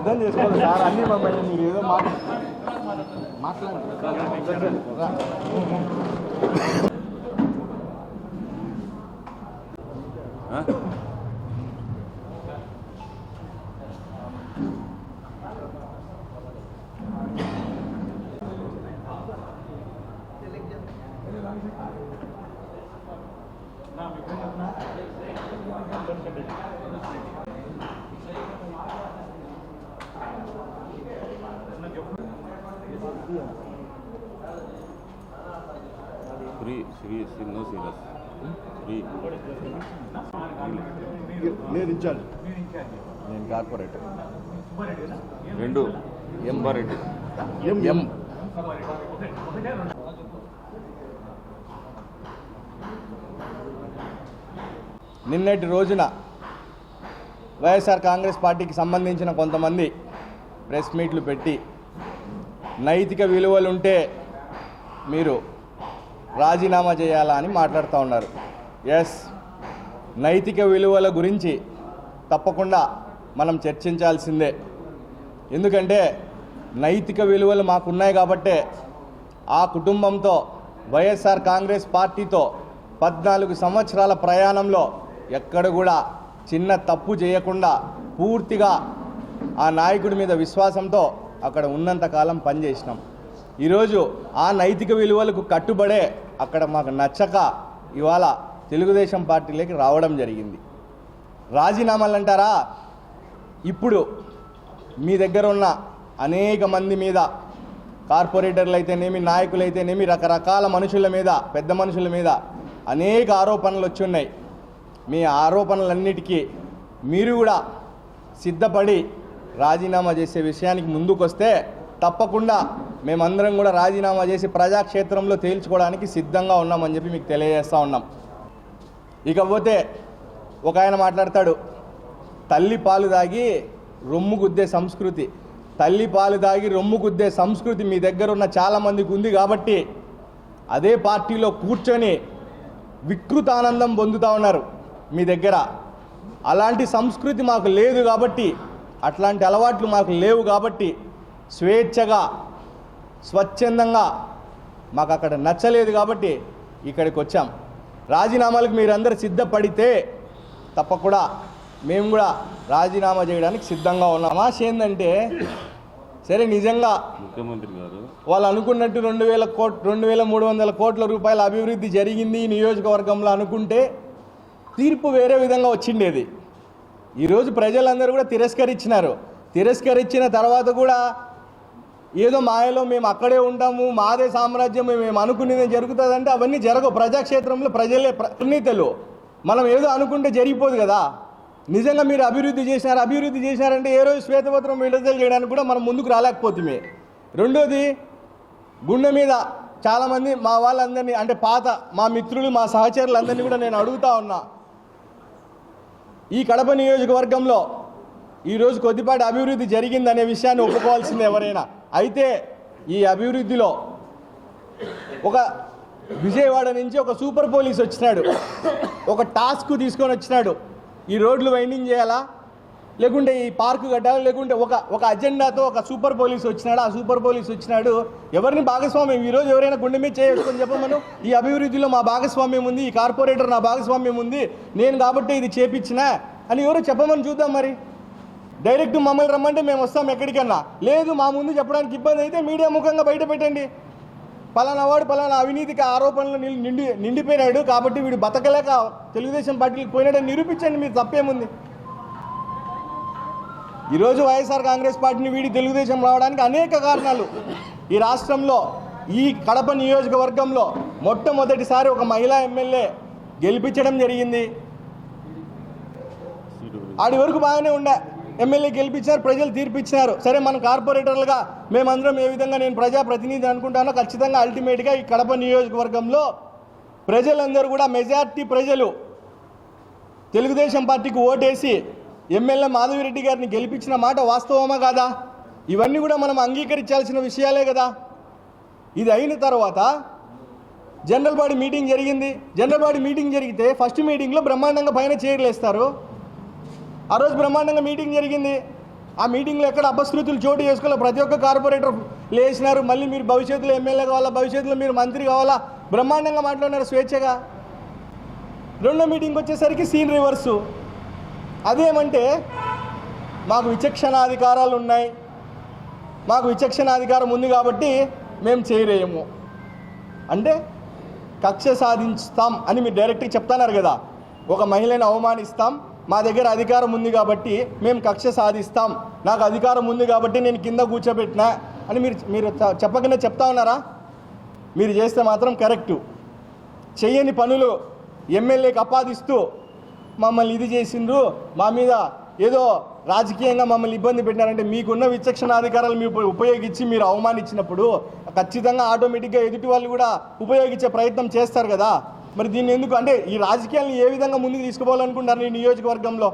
అర్థం చేసుకోవాలి సార్ అన్ని మమ్మల్ని మీరు ఏదో మాట మాట్లాడండి free free no serious free నేను కార్పొరేటర్ రెండు. ఎంబారెడ్డి నిన్నటి రోజున వైఎస్ఆర్ కాంగ్రెస్ పార్టీకి సంబంధించిన కొంతమంది ప్రెస్ మీట్లు పెట్టి నైతిక విలువలుంటే మీరు రాజీనామా చేయాలా అని మాట్లాడుతూ ఉన్నారు. ఎస్ నైతిక విలువల గురించి తప్పకుండా మనం చర్చించాల్సిందే. ఎందుకంటే నైతిక విలువలు మాకున్నాయి కాబట్టే ఆ కుటుంబంతో వైఎస్ఆర్ కాంగ్రెస్ పార్టీతో పద్నాలుగు సంవత్సరాల ప్రయాణంలో ఎక్కడ కూడా చిన్న తప్పు చేయకుండా పూర్తిగా ఆ నాయకుడి మీద విశ్వాసంతో అక్కడ ఉన్నంతకాలం పనిచేసినాం ఈరోజు ఆ నైతిక విలువలకు కట్టుబడే అక్కడ మాకు నచ్చక ఇవాళ తెలుగుదేశం పార్టీలోకి రావడం జరిగింది. రాజీనామాలు అంటారా? ఇప్పుడు మీ దగ్గర ఉన్న అనేక మంది మీద కార్పొరేటర్లు అయితేనేమి నాయకులు అయితేనేమి రకరకాల మనుషుల మీద పెద్ద మనుషుల మీద అనేక ఆరోపణలు వచ్చి ఉన్నాయి. మీ ఆరోపణలన్నిటికీ మీరు కూడా సిద్ధపడి రాజీనామా చేసే విషయానికి ముందుకొస్తే తప్పకుండా మేమందరం కూడా రాజీనామా చేసి ప్రజాక్షేత్రంలో తేల్చుకోవడానికి సిద్ధంగా ఉన్నామని చెప్పి మీకు తెలియజేస్తూ ఉన్నాం. ఇకపోతే ఒక ఆయన మాట్లాడతాడు తల్లి పాలు దాగి రొమ్ము గుద్దే సంస్కృతి తల్లి పాలు దాగి రొమ్ము గుద్దే సంస్కృతి మీ దగ్గర ఉన్న చాలామందికి ఉంది కాబట్టి అదే పార్టీలో కూర్చొని వికృత ఆనందం పొందుతూ ఉన్నారు మీ దగ్గర. అలాంటి సంస్కృతి మాకు లేదు కాబట్టి అట్లాంటి అలవాట్లు మాకు లేవు కాబట్టి స్వేచ్ఛగా స్వచ్ఛందంగా మాకు అక్కడ నచ్చలేదు కాబట్టి ఇక్కడికి వచ్చాం. రాజీనామాలకు మీరందరూ సిద్ధపడితే తప్పకుండా మేము కూడా రాజీనామా చేయడానికి సిద్ధంగా ఉన్నాం. ఆశ ఏంటంటే సరే నిజంగా ముఖ్యమంత్రి గారు. వాళ్ళు అనుకున్నట్టు రెండు వేల కోట్ రెండు వేల మూడు వందల కోట్ల రూపాయల అభివృద్ధి జరిగింది ఈ నియోజకవర్గంలో అనుకుంటే తీర్పు వేరే విధంగా వచ్చిండేది. ఈరోజు ప్రజలందరూ కూడా తిరస్కరించినారు. తిరస్కరించిన తర్వాత కూడా ఏదో మాయలో మేము అక్కడే ఉంటాము మాదే సామ్రాజ్యం మేము అనుకునేది జరుగుతుందంటే అవన్నీ జరగవు. ప్రజాక్షేత్రంలో ప్రజలే ప్రణీతలు. మనం ఏదో అనుకుంటే జరిగిపోదు కదా. నిజంగా మీరు అభివృద్ధి చేసినారు అభివృద్ధి చేసినారంటే ఏ రోజు శ్వేతపత్రం విడుదల చేయడానికి కూడా మనం ముందుకు రాలేకపోతుంది రెండోది గుండె మీద చాలామంది మా వాళ్ళందరినీ అంటే పాత మా మిత్రులు మా సహచరులందరినీ కూడా నేను అడుగుతా ఉన్నా. ఈ కడప నియోజకవర్గంలో ఈరోజు కొద్దిపాటి అభివృద్ధి జరిగిందనే విషయాన్ని ఒప్పుకోవాల్సింది ఎవరైనా. అయితే ఈ అభివృద్ధిలో ఒక విజయవాడ నుంచి ఒక సూపర్ పోలీస్ వచ్చినాడు. ఒక టాస్క్ తీసుకొని వచ్చినాడు. ఈ రోడ్లు వైండింగ్ చేయాలా? లేకుంటే ఈ పార్కు కట్టాలి? లేకుంటే ఒక ఒక అజెండాతో ఒక సూపర్ పోలీస్ వచ్చినాడు? ఆ సూపర్ పోలీస్ వచ్చినాడు. ఎవరిని భాగస్వామ్యం? ఈరోజు ఎవరైనా గుండె మీద చేసుకొని చెప్పమను. ఈ అభివృద్ధిలో మా భాగస్వామ్యం ఉంది ఈ కార్పొరేటర్ నా భాగస్వామ్యం ఉంది. నేను కాబట్టి ఇది చేపించిన అని ఎవరు చెప్పమని చూద్దాం మరి. డైరెక్ట్ మమ్మల్ని రమ్మంటే మేము వస్తాం ఎక్కడికన్నా. లేదు మా ముందు చెప్పడానికి ఇబ్బంది అయితే మీడియా ముఖంగా బయట పెట్టండి. పలానా వాడు పలానా అవినీతికి ఆరోపణలు నిండి నిండిపోయినాడు కాబట్టి వీడు బతకలేక తెలుగుదేశం పార్టీకి పోయినాడని నిరూపించండి మీరు తప్పేముంది. ఈరోజు వైఎస్ఆర్ కాంగ్రెస్ పార్టీని వీడి తెలుగుదేశం రావడానికి అనేక కారణాలు. ఈ రాష్ట్రంలో ఈ కడప నియోజకవర్గంలో మొట్టమొదటిసారి ఒక మహిళా ఎమ్మెల్యే గెలిపించడం జరిగింది. ఆడి వరకు బాగానే ఉండే. ఎమ్మెల్యే గెలిపించారు ప్రజలు తీర్పిచ్చినారు సరే మన కార్పొరేటర్లుగా మేమందరం ఏ విధంగా నేను ప్రజాప్రతినిధి అనుకుంటానో ఖచ్చితంగా అల్టిమేట్గా ఈ కడప నియోజకవర్గంలో ప్రజలందరూ కూడా మెజార్టీ ప్రజలు తెలుగుదేశం పార్టీకి ఓటేసి ఎమ్మెల్యే మాధవిరెడ్డి గారిని గెలిపించిన మాట వాస్తవమా కాదా? ఇవన్నీ కూడా మనం అంగీకరించాల్సిన విషయాలే కదా. ఇది అయిన తర్వాత జనరల్ బాడీ మీటింగ్ జరిగింది. జనరల్ బాడీ మీటింగ్ జరిగితే ఫస్ట్ మీటింగ్లో బ్రహ్మాండంగా పైన చైర్లు ఆ రోజు బ్రహ్మాండంగా మీటింగ్ జరిగింది. ఆ మీటింగ్లో ఎక్కడ అపశృతులు చోటు చేసుకోవాలి ప్రతి ఒక్క కార్పొరేటర్ లేచినారు. మళ్ళీ మీరు భవిష్యత్తులో ఎమ్మెల్యే కావాలా? భవిష్యత్తులో మీరు మంత్రి కావాలా? బ్రహ్మాండంగా మాట్లాడినారు స్వేచ్ఛగా. రెండో మీటింగ్ వచ్చేసరికి సీన్ రివర్సు. అదేమంటే మాకు విచక్షణాధికారాలు ఉన్నాయి. మాకు విచక్షణాధికారం ఉంది కాబట్టి మేము చేయలేము అంటే కక్ష సాధిస్తాం అని మీరు డైరెక్ట్గా చెప్తున్నారు కదా. ఒక మహిళను అవమానిస్తాం. మా దగ్గర అధికారం ఉంది కాబట్టి మేము కక్ష సాధిస్తాం. నాకు అధికారం ఉంది కాబట్టి నేను కింద కూర్చోబెట్టినా అని మీరు మీరు చెప్పకుండా చెప్తా ఉన్నారా? మీరు చేస్తే మాత్రం కరెక్టు. చేయని పనులు ఎమ్మెల్యేకి అపాదిస్తూ మమ్మల్ని ఇది చేసిండ్రు. మా మీద ఏదో రాజకీయంగా మమ్మల్ని ఇబ్బంది పెట్టినారంటే మీకున్న విచక్షణ అధికారాలు మీరు ఉపయోగించి మీరు అవమానించినప్పుడు ఖచ్చితంగా ఆటోమేటిక్గా ఎదుటి వాళ్ళు కూడా ఉపయోగించే ప్రయత్నం చేస్తారు కదా. మరి దీన్ని ఎందుకు? అంటే ఈ రాజకీయాలను ఏ విధంగా ముందుకు తీసుకుపోవాలనుకుంటారు ఈ నియోజకవర్గంలో?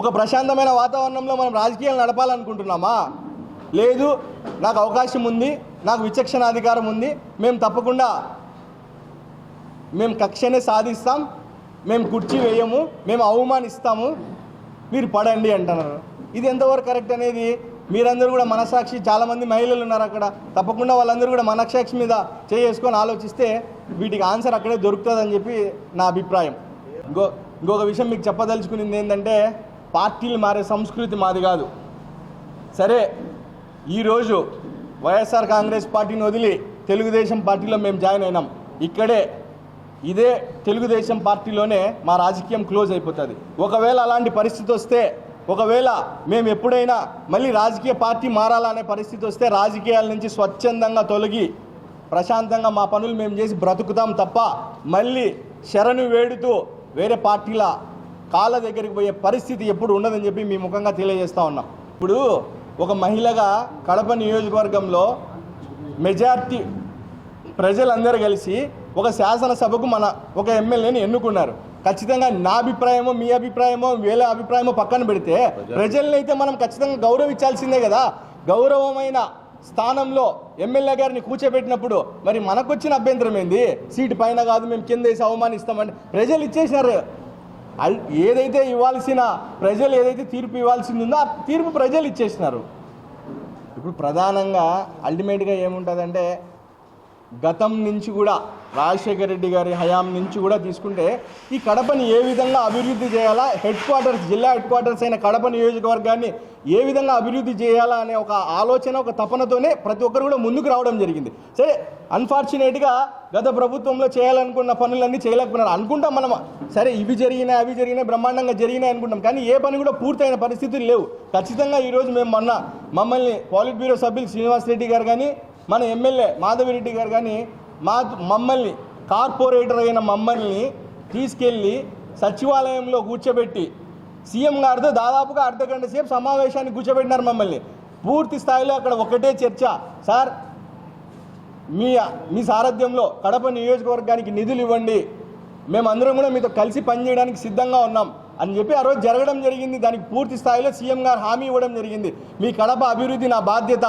ఒక ప్రశాంతమైన వాతావరణంలో మనం రాజకీయాలు నడపాలనుకుంటున్నామా? లేదు నాకు అవకాశం ఉంది నాకు విచక్షణ అధికారం ఉంది మేము తప్పకుండా మేము కక్షనే సాధిస్తాం మేము కుర్చీ వేయము మేము అవమానిస్తాము మీరు పడండి అంటున్నారు. ఇది ఎంతవరకు కరెక్ట్ అనేది మీరందరూ కూడా మనసాక్షి చాలామంది మహిళలు ఉన్నారు అక్కడ. తప్పకుండా వాళ్ళందరూ కూడా మనసాక్షి మీద చేసుకొని ఆలోచిస్తే వీటికి ఆన్సర్ అక్కడే దొరుకుతుందని చెప్పి నా అభిప్రాయం. ఇంకో ఇంకొక విషయం మీకు చెప్పదలుచుకునేది ఏంటంటే పార్టీలు మారే సంస్కృతి మాది కాదు. సరే ఈరోజు వైఎస్ఆర్ కాంగ్రెస్ పార్టీని వదిలి తెలుగుదేశం పార్టీలో మేము జాయిన్ అయినాం. ఇక్కడే ఇదే తెలుగుదేశం పార్టీలోనే మా రాజకీయం క్లోజ్ అయిపోతుంది. ఒకవేళ అలాంటి పరిస్థితి వస్తే ఒకవేళ మేము ఎప్పుడైనా మళ్ళీ రాజకీయ పార్టీ మారాలనే పరిస్థితి వస్తే రాజకీయాల నుంచి స్వచ్ఛందంగా తొలగి ప్రశాంతంగా మా పనులు మేము చేసి బ్రతుకుతాం తప్ప మళ్ళీ శరణు వేడుతూ వేరే పార్టీల కాళ్ళ దగ్గరికి పోయే పరిస్థితి ఎప్పుడు ఉండదని చెప్పి మీ ముఖంగా తెలియజేస్తా ఉన్నాం. ఇప్పుడు ఒక మహిళగా కడప నియోజకవర్గంలో మెజార్టీ ప్రజలందరూ కలిసి ఒక శాసనసభకు మన ఒక ఎమ్మెల్యేని ఎన్నుకున్నారు. ఖచ్చితంగా నా అభిప్రాయమో మీ అభిప్రాయమో వేరే అభిప్రాయమో పక్కన పెడితే ప్రజల్ని అయితే మనం ఖచ్చితంగా గౌరవించాల్సిందే కదా. గౌరవమైన స్థానంలో ఎమ్మెల్యే గారిని కూర్చోబెట్టినప్పుడు మరి మనకొచ్చిన అభ్యంతరం ఏంది? సీటు పైన కాదు మేము కింద వేసి అవమానిస్తామంటే ప్రజలు ఇచ్చేసినారు అల్- ఏదైతే ఇవ్వాల్సిన ప్రజలు ఏదైతే తీర్పు ఇవ్వాల్సింది ఉందో ఆ తీర్పు ప్రజలు ఇచ్చేసినారు. ఇప్పుడు ప్రధానంగా అల్టిమేట్గా ఏముంటుందంటే గతం నుంచి కూడా రాజశేఖర రెడ్డి గారి హయాం నుంచి కూడా తీసుకుంటే ఈ కడపని ఏ విధంగా అభివృద్ధి చేయాలా? హెడ్ క్వార్టర్స్ జిల్లా హెడ్ క్వార్టర్స్ అయిన కడప నియోజకవర్గాన్ని ఏ విధంగా అభివృద్ధి చేయాలా అనే ఒక ఆలోచన ఒక తపనతోనే ప్రతి ఒక్కరు కూడా ముందుకు రావడం జరిగింది. సరే అన్ఫార్చునేట్గా గత ప్రభుత్వంలో చేయాలనుకున్న పనులన్నీ చేయలేకపోయినారు. అనుకుంటాం మనం సరే ఇవి జరిగినాయి అవి జరిగినాయి బ్రహ్మాండంగా జరిగినాయి అనుకుంటాం. కానీ ఏ పని కూడా పూర్తయిన పరిస్థితులు లేవు. ఖచ్చితంగా ఈరోజు మేము మొన్న మమ్మల్ని పాలిట్ బ్యూరో సభ్యులు శ్రీనివాస్ రెడ్డి గారు కానీ మన ఎమ్మెల్యే మాధవిరెడ్డి గారు కానీ మా మమ్మల్ని కార్పొరేటర్ అయిన మమ్మల్ని తీసుకెళ్ళి సచివాలయంలో కూర్చోబెట్టి సీఎం గారితో దాదాపుగా అర్ధ గంట సేపు సమావేశాన్ని కూర్చోబెట్టినారు మమ్మల్ని. పూర్తి స్థాయిలో అక్కడ ఒకటే చర్చ. సార్ మీ మీ సారథ్యంలో కడప నియోజకవర్గానికి నిధులు ఇవ్వండి. మేమందరం కూడా మీతో కలిసి పనిచేయడానికి సిద్ధంగా ఉన్నాం అని చెప్పి ఆ రోజు జరగడం జరిగింది. దానికి పూర్తి స్థాయిలో సీఎం గారు హామీ ఇవ్వడం జరిగింది. మీ కడప అభివృద్ధి నా బాధ్యత.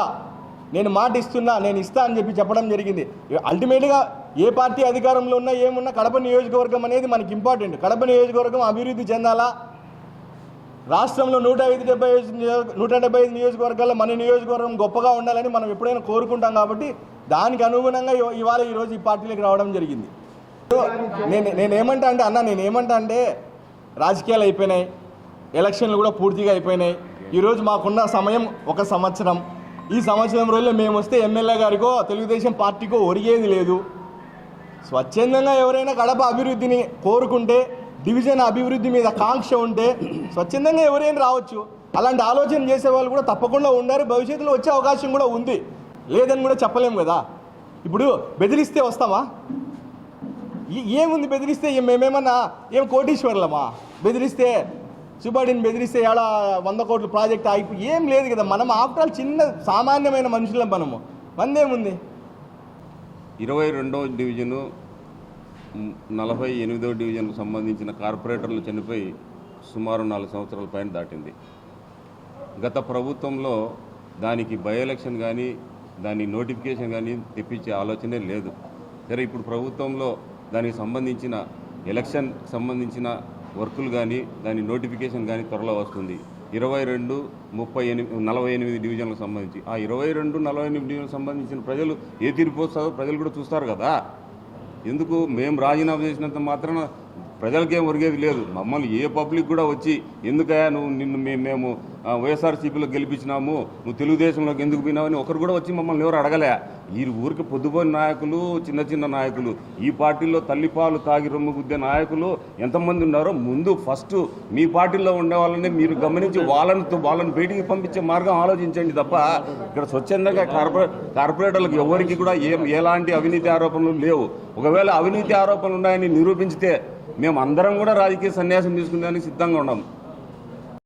నేను మాట ఇస్తున్నా నేను ఇస్తా అని చెప్పి చెప్పడం జరిగింది. అల్టిమేట్గా ఏ పార్టీ అధికారంలో ఉన్నా ఏమున్నా కడప నియోజకవర్గం అనేది మనకి ఇంపార్టెంట్ కడప నియోజకవర్గం అభివృద్ధి చెందాలా? రాష్ట్రంలో నూట ఐదు డెబ్బై ఐదు నూట డెబ్బై ఐదు నియోజకవర్గాల్లో మన నియోజకవర్గం గొప్పగా ఉండాలని మనం ఎప్పుడైనా కోరుకుంటాం కాబట్టి దానికి అనుగుణంగా ఇవాళ ఈరోజు ఈ పార్టీలోకి రావడం జరిగింది. నేను నేను ఏమంటా అంటే అన్న నేను ఏమంటా అంటే రాజకీయాలు అయిపోయినాయి. ఎలక్షన్లు కూడా పూర్తిగా అయిపోయినాయి. ఈరోజు మాకున్న సమయం ఒక సంవత్సరం. ఈ సంవత్సరం రోజుల్లో మేము వస్తే ఎమ్మెల్యే గారికో తెలుగుదేశం పార్టీకో ఒరిగేది లేదు. స్వచ్ఛందంగా ఎవరైనా కడప అభివృద్ధిని కోరుకుంటే డివిజన్ అభివృద్ధి మీద కాంక్ష ఉంటే స్వచ్ఛందంగా ఎవరైనా రావచ్చు. అలాంటి ఆలోచన చేసే వాళ్ళు కూడా తప్పకుండా ఉండారు. భవిష్యత్తులో వచ్చే అవకాశం కూడా ఉంది. లేదని కూడా చెప్పలేము కదా. ఇప్పుడు బెదిరిస్తే వస్తామా? ఏముంది బెదిరిస్తే? మేమేమన్నా ఏం కోటీశ్వర్లమా? బెదిరిస్తే సుబాడిని బెదిరిస్తే ఏడా వంద కోట్ల ప్రాజెక్ట్ ఆగిపోయి ఏం లేదు కదా మనం ఆఫ్టర్ ఆల్ చిన్న సామాన్యమైన మనుషులం మనము. మందేముంది ఇరవై రెండవ డివిజను నలభై ఎనిమిదవ డివిజన్కు సంబంధించిన కార్పొరేటర్లు చనిపోయి సుమారు నాలుగు సంవత్సరాల పైన దాటింది. గత ప్రభుత్వంలో దానికి బై ఎలక్షన్ కానీ దాని నోటిఫికేషన్ కానీ తెప్పించే ఆలోచనే లేదు. సరే ఇప్పుడు ప్రభుత్వంలో దానికి సంబంధించిన ఎలక్షన్ సంబంధించిన వర్కులు కానీ దాని నోటిఫికేషన్ కానీ త్వరలో వస్తుంది. ఇరవై రెండు ముప్పై ఎనిమిది నలభై ఎనిమిది డివిజన్లకు సంబంధించి. ఆ ఇరవై రెండు నలభై ఎనిమిది డివిజన్లకు సంబంధించిన ప్రజలు ఏ తీర్పు వస్తుందో ప్రజలు కూడా చూస్తారు కదా. ఎందుకు? మేము రాజీనామా చేసినంత మాత్రాన ప్రజలకేం ఒరిగేది లేదు. మమ్మల్ని ఏ పబ్లిక్ కూడా వచ్చి ఎందుకయా నువ్వు నిన్ను మేము మేము వైఎస్ఆర్సీపీలో గెలిపించినాము నువ్వు తెలుగుదేశంలోకి ఎందుకు పోయినావని ఒకరు కూడా వచ్చి మమ్మల్ని ఎవరు అడగలే. ఈ ఊరికి పొద్దుపోయిన నాయకులు చిన్న చిన్న నాయకులు. ఈ పార్టీలో తల్లిపాలు తాగి రొమ్ము గుద్దే నాయకులు ఎంతమంది ఉన్నారో ముందు ఫస్ట్ మీ పార్టీలో ఉండే వాళ్ళని మీరు గమనించి వాళ్ళని వాళ్ళని బయటికి పంపించే మార్గం ఆలోచించండి తప్ప ఇక్కడ స్వచ్ఛందంగా కార్పొరే కార్పొరేటర్లకు ఎవరికి కూడా ఏం ఎలాంటి అవినీతి ఆరోపణలు లేవు. ఒకవేళ అవినీతి ఆరోపణలు ఉన్నాయని నిరూపించితే మేము అందరం కూడా రాజకీయ సన్యాసం తీసుకునేదానికి సిద్ధంగా ఉన్నాం.